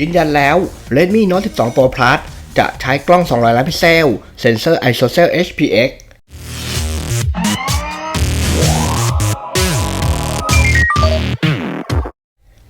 ยืนยันแล้ว Redmi Note 12 Pro Plus จะใช้กล้อง 200 ล้านพิกเซล เซ็นเซอร์ ISOCELL HPX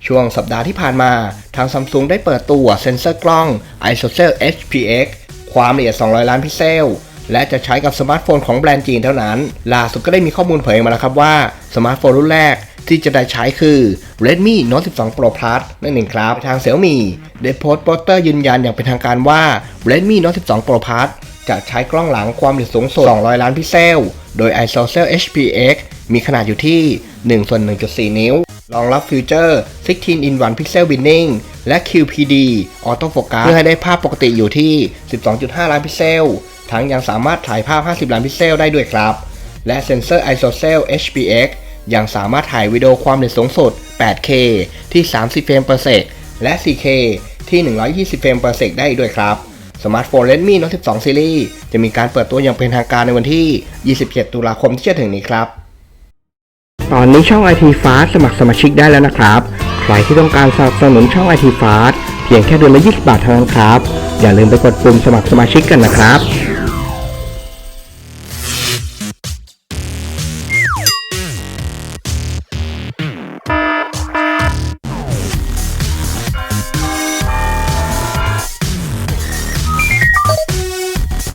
ช่วงสัปดาห์ที่ผ่านมา ทางซัมซุงได้เปิดตัวเซ็นเซอร์กล้อง ISOCELL HPX ความละเอียด 200 ล้านพิกเซล และจะใช้กับสมาร์ทโฟนของแบรนด์จีนเท่านั้น ล่าสุดก็ได้มีข้อมูลเผยมาแล้วครับว่า สมาร์ทโฟนรุ่นแรก ที่จะได้ใช้คือ Redmi Note 12 Pro Plus นั่นเองครับ ทาง Xiaomi ได้โพสต์โปสเตอร์ยืนยันอย่างเป็นทางการว่า Redmi Note 12 Pro Plus จะใช้กล้องหลังความละเอียดสูงสุด 200 ล้านพิกเซล โดย ISOCELL HPX มีขนาดอยู่ที่1ส่วน1.4 นิ้ว รองรับฟิวเจอร์ 16 in 1 Pixel Binning และ QPD Auto Focus เพื่อให้ได้ภาพปกติอยู่ที่ 12.5 ล้านพิกเซล ทั้งยังสามารถถ่ายภาพ 50 ล้านพิกเซลได้ด้วยครับ และเซ็นเซอร์ ISOCELL HPX ยังสามารถถ่ายวิดีโอความละเอียดสูงสุด 8K ที่ 30 เฟรม per sec และ 4K ที่ 120 เฟรม per sec ได้อีกด้วยครับสมาร์ทโฟน Redmi Note 12 Series จะมีการเปิดตัวอย่างเป็นทางการในวันที่ 27 ตุลาคมที่จะถึงนี้ครับ ตอนนี้ช่อง IT Fast สมัครสมาชิกได้แล้วนะครับ ใครที่ต้องการสนับสนุนช่อง IT Fast เพียงแค่เดือนละ 20 บาทเท่านั้นครับ อย่าลืมไปกดปุ่มสมัครสมาชิกกันนะครับ